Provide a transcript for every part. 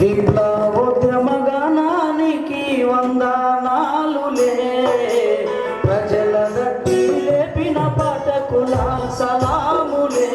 విప్లవోద్యమగణానికి వందనాలులే ప్రజల గట్టి లేపిన పటకుల సలాములే.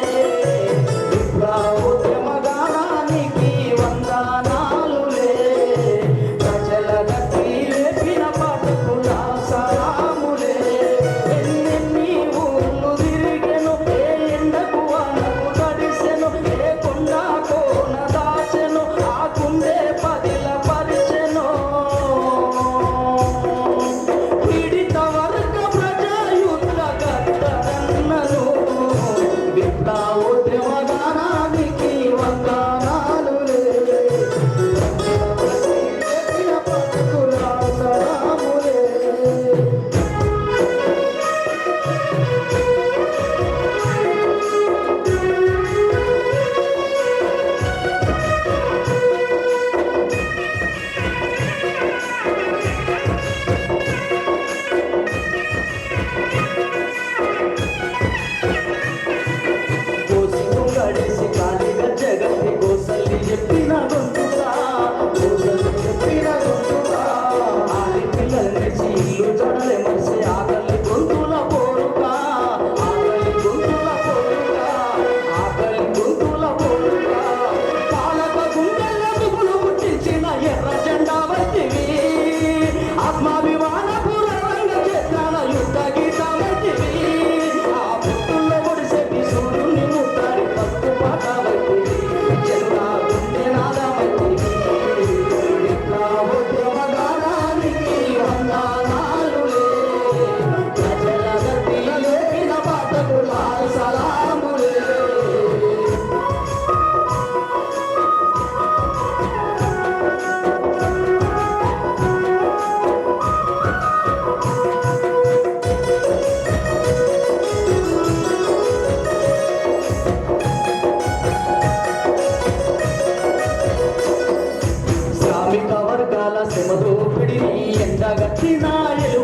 వచ్చినాయలు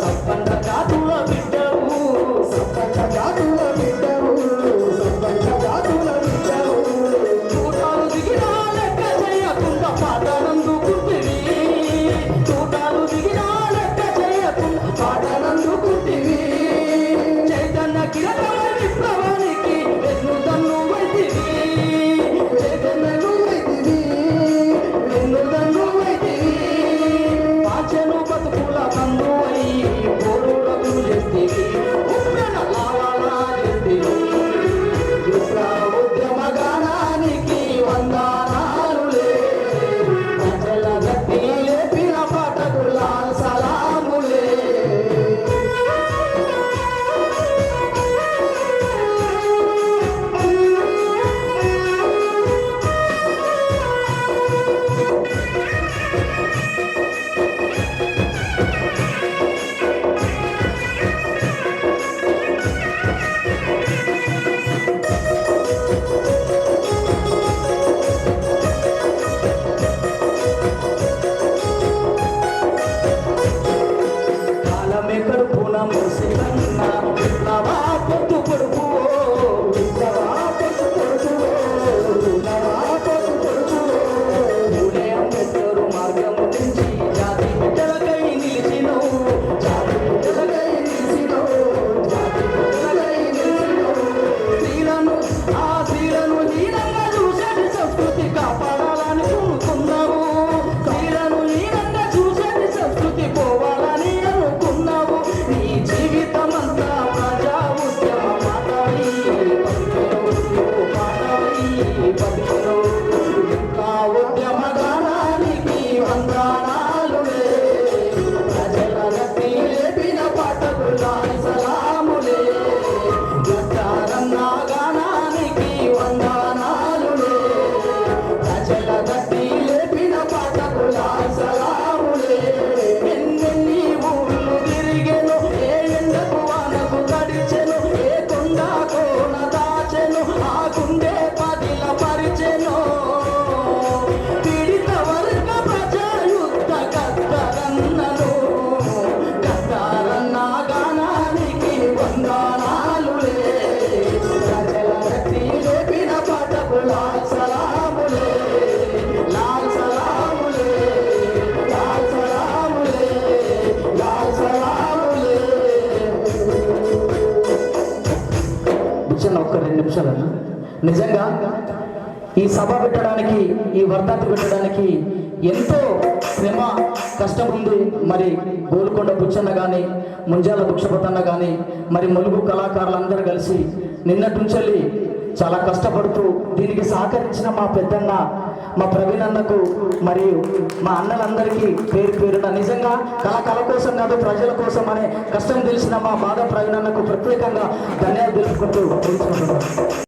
సంబంధ జాతుల బిడ్డవు సంబంధ జాతుల బిడ్డవు సంబంధ జాతుల బిడ్డవు చూటాలు దిగినా లెక్క చేయకుండా పాటనందుకుంటుంది చూటాలు దిగినా లెక్క చేయకుండా పాట ఒక రెండు నిమిషాలు నిజంగా ఈ సభ పెట్టడానికి ఈ వర్ధంతి పెట్టడానికి ఎంతో శ్రమ కష్టం ఉంది. మరి గోల్కొండ బుచ్చన్న కానీ ముంజాల భిక్షపతన్న కానీ మరి ములుగు కళాకారులందరూ కలిసి నిన్నటి నుంచి చాలా కష్టపడుతూ దీనికి సహకరించిన మా పెద్దన్న మా ప్రవీణ్ అన్నకు మరియు మా అన్నలందరికీ పేరు పేరున నిజంగా కళ కళ కోసం కాదు ప్రజల కోసం అనే కష్టం తెలిసిన మా బాధ ప్రవీణ్ అన్నకు ప్రత్యేకంగా ధన్యవాదాలు తెలుసుకుంటూ